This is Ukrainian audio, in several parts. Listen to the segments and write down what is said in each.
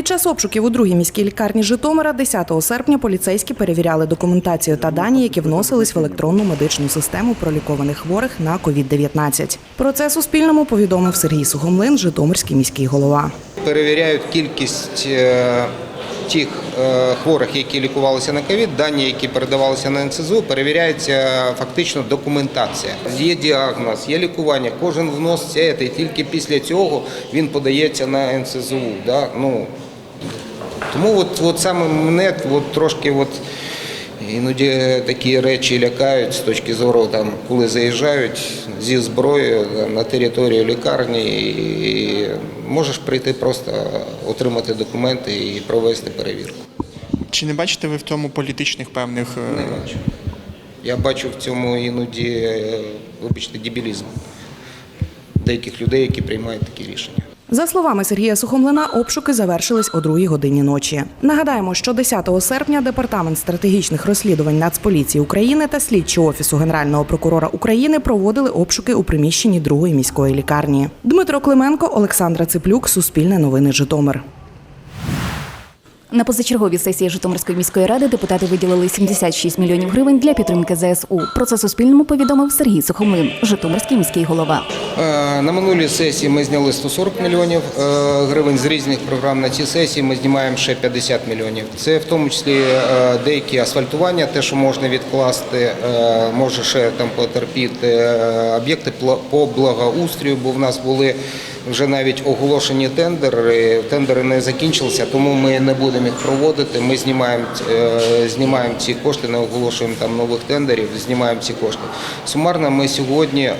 Під час обшуків у другій міській лікарні Житомира 10 серпня поліцейські перевіряли документацію та дані, які вносились в електронну медичну систему пролікованих хворих на COVID-19. Про це Суспільному повідомив Сергій Сухомлин, Житомирський міський голова. Перевіряють кількість е, тих е, хворих, які лікувалися на ковід, дані, які передавалися на НСЗУ, перевіряється фактично документація. Є діагноз, є лікування, кожен вноситься, і тільки після цього він подається на НСЗУ. Да? Ну, тому от, от саме мене от трошки от, іноді такі речі лякають з точки зору, там, коли заїжджають зі зброєю на територію лікарні, і можеш прийти просто отримати документи і провести перевірку. Чи не бачите ви в тому політичних певних е, Не бачу. Я бачу в цьому іноді, е, вибачте, дебілізм деяких людей, які приймають такі рішення. За словами Сергія Сухомлина, обшуки завершились о другій годині ночі. Нагадаємо, що 10 серпня департамент стратегічних розслідувань Нацполіції України та слідчі офісу Генерального прокурора України проводили обшуки у приміщенні другої міської лікарні. Дмитро Клименко, Олександра Циплюк, Суспільне новини Житомир. На позачерговій сесії Житомирської міської ради депутати виділили 76 мільйонів гривень для підтримки ЗСУ. Про це Суспільному повідомив Сергій Сухомлин, Житомирський міський голова. Е, На минулій сесії ми зняли 140 мільйонів е, гривень з різних програм. На цій сесії ми знімаємо ще 50 мільйонів. Це в тому числі е, деякі асфальтування, те, що можна відкласти, може ще там потерпіти об'єкти по благоустрою, бо в нас були вже навіть оголошені тендери. Тендери не закінчилися, тому ми не будемо їх проводити. Ми знімаємо, е, знімаємо ці кошти, не оголошуємо там нових тендерів, знімаємо ці кошти. Сумарно ми сьогодні е,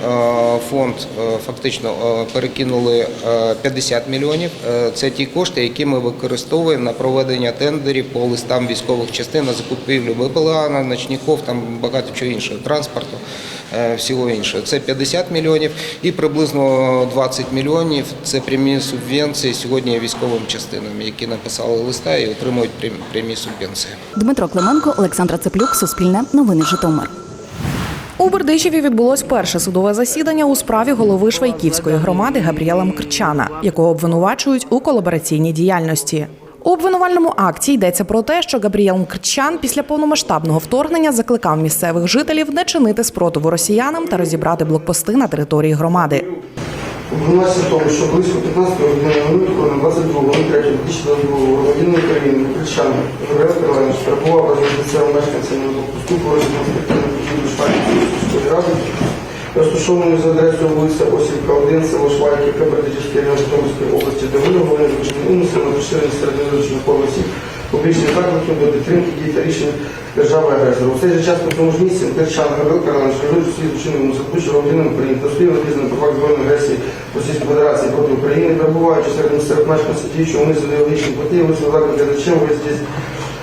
фонд е, фактично перекинули е, 50 мільйонів. Це ті кошти, які ми використовуємо на проведення тендерів по листам військових частин на закупівлю БПЛА, на ночників, там багато чого іншого, транспорту, всього іншого. Це 50 мільйонів і приблизно 20 мільйонів це прямі субвенції сьогодні військовим частинам, які написали листа і отримують прям- прямі субвенції. Дмитро Клименко, Олександра Цеплюк, Суспільне, Новини Житомир. У Бердичеві відбулось перше судове засідання у справі голови Швайківської громади Габріела Мкрчана, якого обвинувачують у колабораційній діяльності. У обвинувальному акті йдеться про те, що Габріел Мкрчан після повномасштабного вторгнення закликав місцевих жителів не чинити спротиву росіянам та розібрати блокпости на території громади. Обвинувачення в тому, що близько 15 минути на 22 03 2022 громадянин України Кричан Габріел Карлович перебував разом з місцевим мешканцем на блокпосту по адміністративному будівлю Швайківської сільської ради, розташованою за адресою вулиця Осівка 1, село Швайківка, Бердичівський район Житомирської області, де виявлено умисел на поширення серед незручних осіб публічних закликів до підтримки дій та рішень держави-агресора. У цей же час на тому ж місці Кричан Габріел Карлович свій злочинний умисел, будучи громадянином України, та спільно визнано про факт збройної агресії Російської Федерації проти України, перебуваючи серед місцевих мешканців, діючого унизу ідеологічних мотивів, висловив заклик ви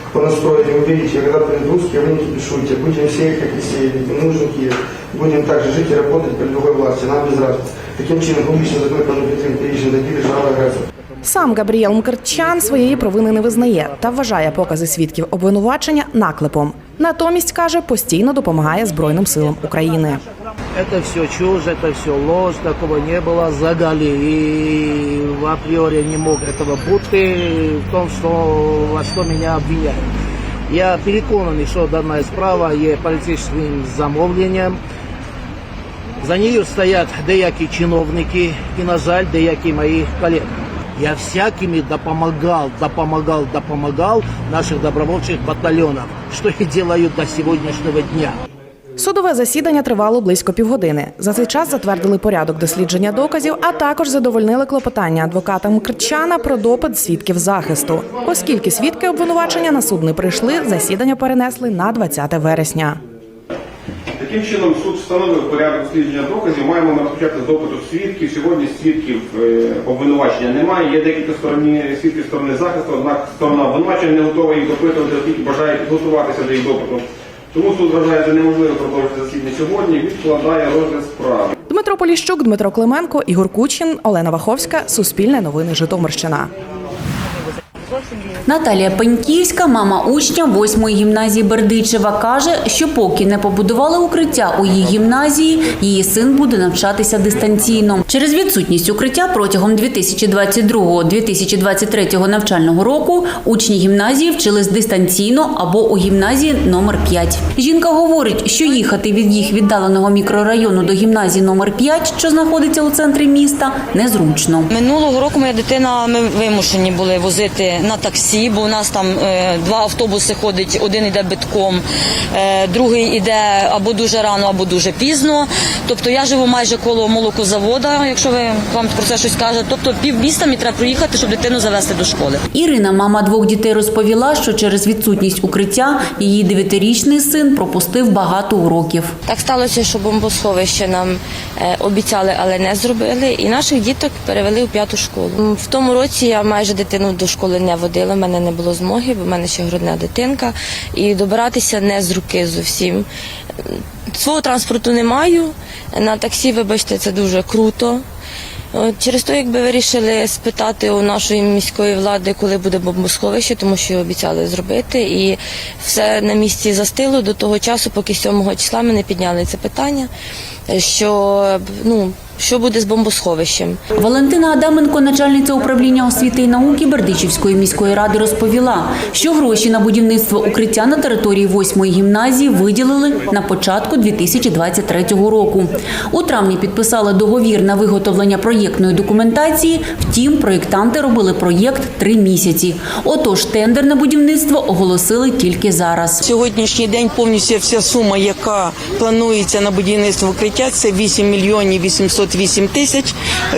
здесь понастроили, вы видите, когда придут русские, вы не кипишуйте, будем сеять, как и сеяли, не нужен Киев, будем также жить и работать при другой власти, нам без разницы. Таким чином, публічно закликано підтримки рішень такі держави агресора. Сам Габріел Мкрчан своєї провини не визнає та вважає покази свідків обвинувачення наклепом. Натомість каже, постійно допомагає Збройним силам України. Это все чушь, это все ложь, такого не было, загали. И в априори не мог этого бути в том, что, во что меня обвиняют. Я переконаний, що дана справа є поліцейським замовленням. За нею стоять деякі чиновники і, на жаль, деякі мої колеги. Я всякими допомагав, допомагав, допомагав наших добровольчих батальйонів, що і делаю до сьогоднішнього дня. Судове засідання тривало близько півгодини. За цей час затвердили порядок дослідження доказів, а також задовольнили клопотання адвоката Мкрчана про допит свідків захисту. Оскільки свідки обвинувачення на суд не прийшли, засідання перенесли на 20 вересня. Таким чином, суд встановив порядок дослідження доказів. Маємо ми розпочати допиту свідків. Сьогодні свідків е, обвинувачення немає. Є декілька сторони свідків сторони захисту, однак сторона обвинувачення не готова їх допитувати, оскільки бажає підготуватися до їх допиту. Тому суд вважає за неможливо продовжити засідання сьогодні. Відкладає розгляд справи. Дмитро Поліщук, Дмитро Клименко, Ігор Кучин, Олена Ваховська. Суспільне новини Житомирщина. Наталія Пеньківська, мама учня 8-ї гімназії Бердичева, каже, що поки не побудували укриття у її гімназії, її син буде навчатися дистанційно. Через відсутність укриття протягом 2022-2023 навчального року учні гімназії вчились дистанційно або у гімназії номер 5. Жінка говорить, що їхати від їх віддаленого мікрорайону до гімназії номер 5, що знаходиться у центрі міста, незручно. Минулого року моя дитина ми вимушені були возити на таксі, бо у нас там е, два автобуси ходить, один йде битком, е, другий йде або дуже рано, або дуже пізно. Тобто я живу майже коло молокозавода, якщо ви вам про це щось кажете. Тобто пів міста мені треба проїхати, щоб дитину завести до школи. Ірина, мама двох дітей, розповіла, що через відсутність укриття її дев'ятирічний син пропустив багато уроків. Так сталося, що бомбосховище нам е, обіцяли, але не зробили. І наших діток перевели у п'яту школу. В тому році я майже дитину до школи не водила. в мене не було змоги, бо в мене ще грудна дитинка. І добиратися не з руки зовсім. Свого транспорту не маю. На таксі, вибачте, це дуже круто. Через то, якби вирішили спитати у нашої міської влади, коли буде бомбосховище, тому що обіцяли зробити, і все на місці застило до того часу, поки 7 числа ми не підняли це питання, що ну що буде з бомбосховищем. Валентина Адаменко, начальниця управління освіти і науки Бердичівської міської ради, розповіла, що гроші на будівництво укриття на території 8-ї гімназії виділили на початку 2023 року. У травні підписали договір на виготовлення проєктної документації. Втім, проєктанти робили проєкт три місяці. Отож, тендер на будівництво оголосили тільки зараз. Сьогоднішній день повністю вся сума, яка планується на будівництво укриття, це 8 мільйонів 808 тисяч,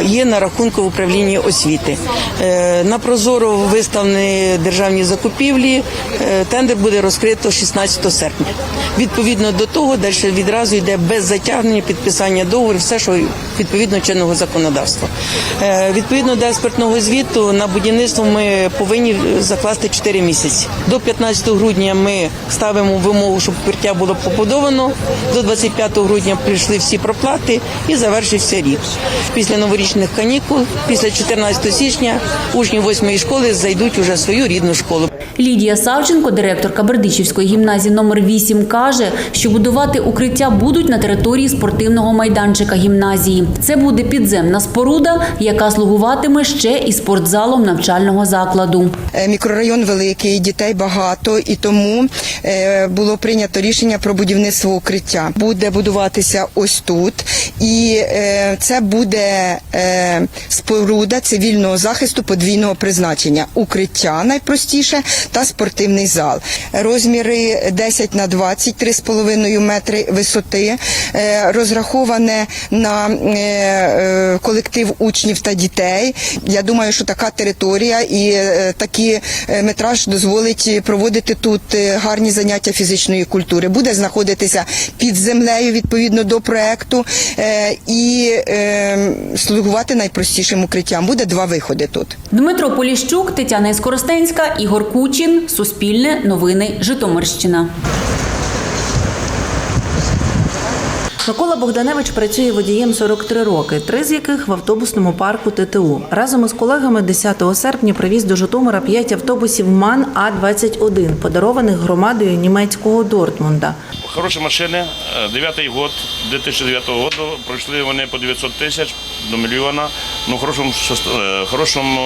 є на рахунку в управлінні освіти. Е, На прозоро виставлені державні закупівлі. Е, Тендер буде розкрито 16 серпня. Відповідно до того, далі відразу йде без затягнення підписання договорів, все, що відповідно чинного законодавства. Е, Відповідно до експертного звіту на будівництво ми повинні закласти 4 місяці. До 15 грудня ми ставимо вимогу, щоб укриття було побудовано. До 25 грудня прийшли всі проплати і завершився рік. Після новорічних канікул, після 14 січня, учні 8 школи зайдуть уже в свою рідну школу. Лідія Савченко, директорка Бердичівської гімназії номер 8 каже, що будувати укриття будуть на території спортивного майданчика гімназії. Це буде підземна споруда, яка слугуватиме ще і спортзалом навчального закладу. Е, Мікрорайон великий, дітей багато, і тому е, було прийнято рішення про будівництво укриття. Буде будуватися ось тут, і е, це буде споруда цивільного захисту подвійного призначення. Укриття найпростіше та спортивний зал. Розміри 10 на 20, 3,5 метри висоти, е, розраховане на е, е, колектив учнів та дітей. Я думаю, що така територія і такий метраж дозволить проводити тут гарні заняття фізичної культури. Буде знаходитися під землею відповідно до проекту і слугувати найпростішим укриттям. Буде два виходи тут. Дмитро Поліщук, Тетяна Іскоростенська, Ігор Кучин, Суспільне, Новини, Житомирщина. Микола Богданевич працює водієм 43 роки, три з яких в автобусному парку ТТУ. Разом із колегами 10 серпня привіз до Житомира 5 автобусів МАН А-21, подарованих громадою німецького Дортмунда. Хороші машини, е, дев'ятий год, 2009 року, пройшли вони по 900 тисяч до мільйона. Ну, хорошому, е, хорошому,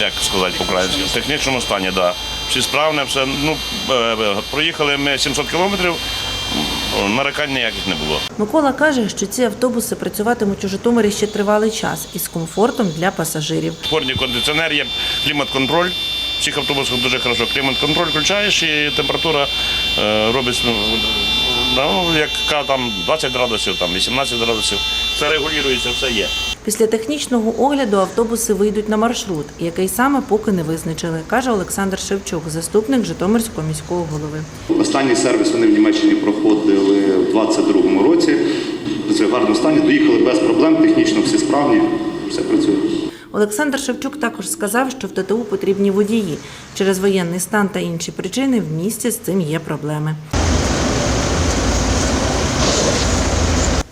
як сказати по-українськи, технічному стані, да. Всі справне, все. Ну, е, е, проїхали ми 700 кілометрів, нарекань ніяких не було. Микола каже, що ці автобуси працюватимуть у Житомирі ще тривалий час із комфортом для пасажирів. Спорні кондиціонер є, клімат-контроль. В цих автобусах дуже хорошо. Клімат-контроль включаєш і температура е, робить, ну, ну, яка там 20 градусів, там 18 градусів. Все регулюється, все є. Після технічного огляду автобуси вийдуть на маршрут, який саме поки не визначили, каже Олександр Шевчук, заступник Житомирського міського голови. Останній сервіс вони в Німеччині проходили в 22-му році. В гарному стані доїхали без проблем, технічно всі справні, все працює. Олександр Шевчук також сказав, що в ТТУ потрібні водії. Через воєнний стан та інші причини в місті з цим є проблеми.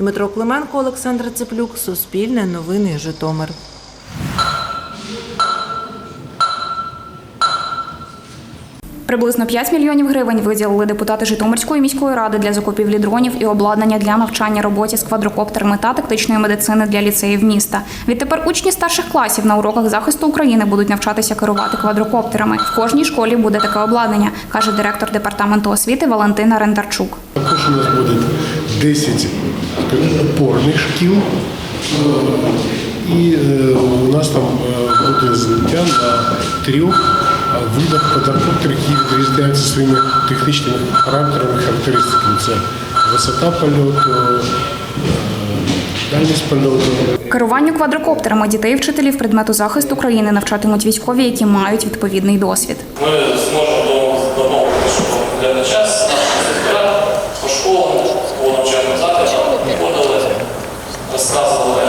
Дмитро Клименко, Олександр Цеплюк, Суспільне, Новини, Житомир. Приблизно 5 мільйонів гривень виділили депутати Житомирської міської ради для закупівлі дронів і обладнання для навчання роботі з квадрокоптерами та тактичної медицини для ліцеїв міста. Відтепер учні старших класів на уроках захисту України будуть навчатися керувати квадрокоптерами. В кожній школі буде таке обладнання, каже директор департаменту освіти Валентина Рендарчук. Також у нас буде 10 опорних шкіл. І е, у нас там е, буде злиття на трьох видах квадрокоптерів, які відрізняються своїми технічними параметрами, характеристиками. Це висота польоту, е, дальність польоту. Керуванню квадрокоптерами дітей і вчителів предмету захисту України навчатимуть військові, які мають відповідний досвід. Ми зможемо домовити, що для час нашого сектора по школам, по навчальним закладам виходили, розказували,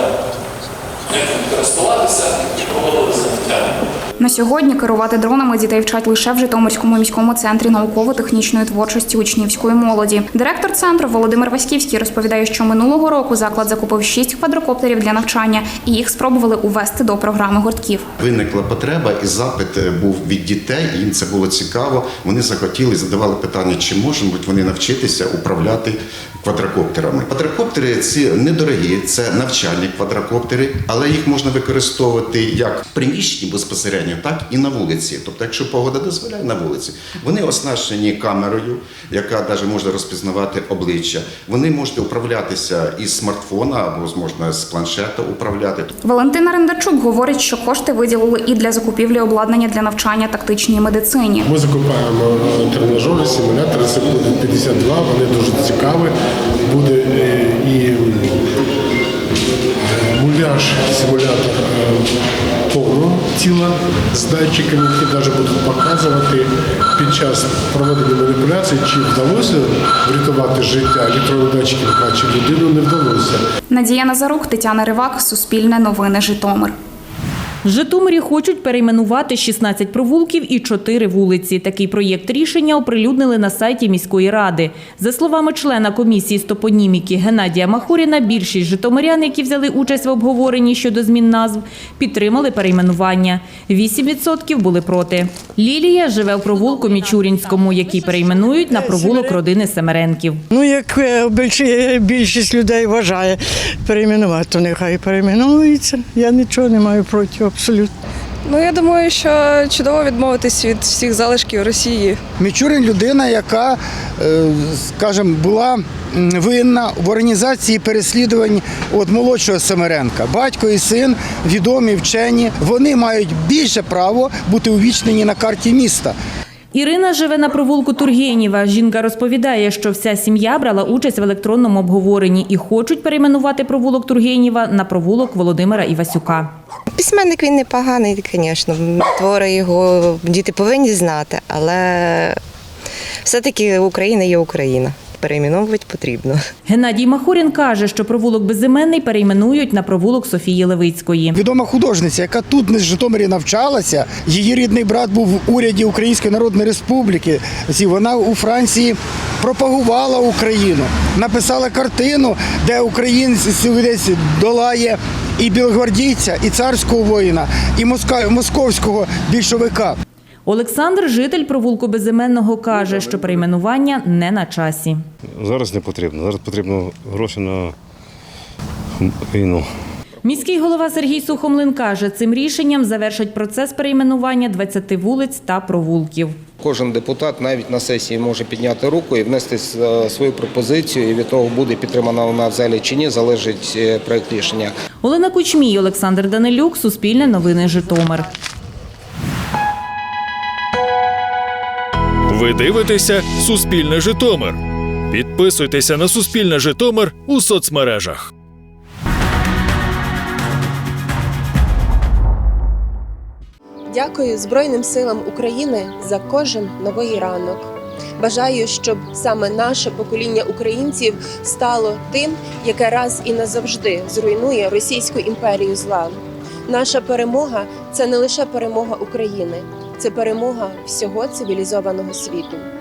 як ним користуватися і проводили заняття. На сьогодні керувати дронами дітей вчать лише в Житомирському міському центрі науково-технічної творчості учнівської молоді. Директор центру Володимир Васьківський розповідає, що минулого року заклад закупив шість квадрокоптерів для навчання, і їх спробували увести до програми гуртків. Виникла потреба, і запит е, був від дітей. Їм це було цікаво. Вони захотіли, задавали питання, чи можуть вони навчитися управляти квадрокоптерами. Квадрокоптери ці недорогі, це навчальні квадрокоптери, але їх можна використовувати як приміщенні безпосередньо, так і на вулиці. Тобто, якщо погода дозволяє на вулиці, вони оснащені камерою, яка навіть може розпізнавати обличчя. Вони можуть управлятися із смартфона або можна з планшета управляти. Валентина Рендарчук говорить, що кошти виділили і для закупівлі обладнання для навчання тактичній медицині. Ми закупаємо тренажери, симулятори, це буде 52, вони дуже цікаві. Буде е, і е, муляж, симулятор е, тіла з датчиками, які навіть будуть показувати під час проведення маніпуляцій, чи вдалося врятувати життя. Електронні а чи людину не вдалося. Надія Назарук, Тетяна Ривак, Суспільне новини Житомир. В Житомирі хочуть перейменувати 16 провулків і 4 вулиці. Такий проєкт рішення оприлюднили на сайті міської ради. За словами члена комісії з топоніміки Геннадія Махоріна, більшість житомирян, які взяли участь в обговоренні щодо змін назв, підтримали перейменування. 8% були проти. Лілія живе в провулку Мічурінському, який перейменують на провулок родини Семеренків. Ну, як е, більшість людей вважає перейменувати, то нехай перейменується. Я нічого не маю проти абсолютно. Ну я думаю, що чудово відмовитись від всіх залишків Росії. Мічурин людина, яка, е, скажімо, була винна в організації переслідувань от молодшого Семеренка. Батько і син відомі вчені. Вони мають більше право бути увічнені на карті міста. Ірина живе на провулку Тургенєва. Жінка розповідає, що вся сім'я брала участь в електронному обговоренні і хочуть перейменувати провулок Тургенєва на провулок Володимира Івасюка. Письменник він непоганий, звісно. Твори його діти повинні знати, але все-таки Україна є Україна. Перейменовувати потрібно. Геннадій Махорін каже, що провулок безіменний перейменують на провулок Софії Левицької. Відома художниця, яка тут не в Житомирі навчалася. Її рідний брат був в уряді Української Народної Республіки. Вона у Франції пропагувала Україну, написала картину, де українець десь долає і білогвардійця, і царського воїна, і московського більшовика. Олександр, житель провулку безіменного, каже, що перейменування не на часі. Зараз не потрібно. Зараз потрібно гроші на війну. Міський голова Сергій Сухомлин каже, цим рішенням завершать процес перейменування 20 вулиць та провулків. Кожен депутат навіть на сесії може підняти руку і внести е, свою пропозицію. І від того буде підтримана вона в залі чи ні, залежить е, проект рішення. Олена Кучмій, Олександр Данилюк, Суспільне новини Житомир. Ви дивитеся Суспільне Житомир. Підписуйтеся на Суспільне Житомир у соцмережах. Дякую Збройним силам України за кожен новий ранок. Бажаю, щоб саме наше покоління українців стало тим, яке раз і назавжди зруйнує Російську імперію зла. Наша перемога це не лише перемога України, це перемога всього цивілізованого світу.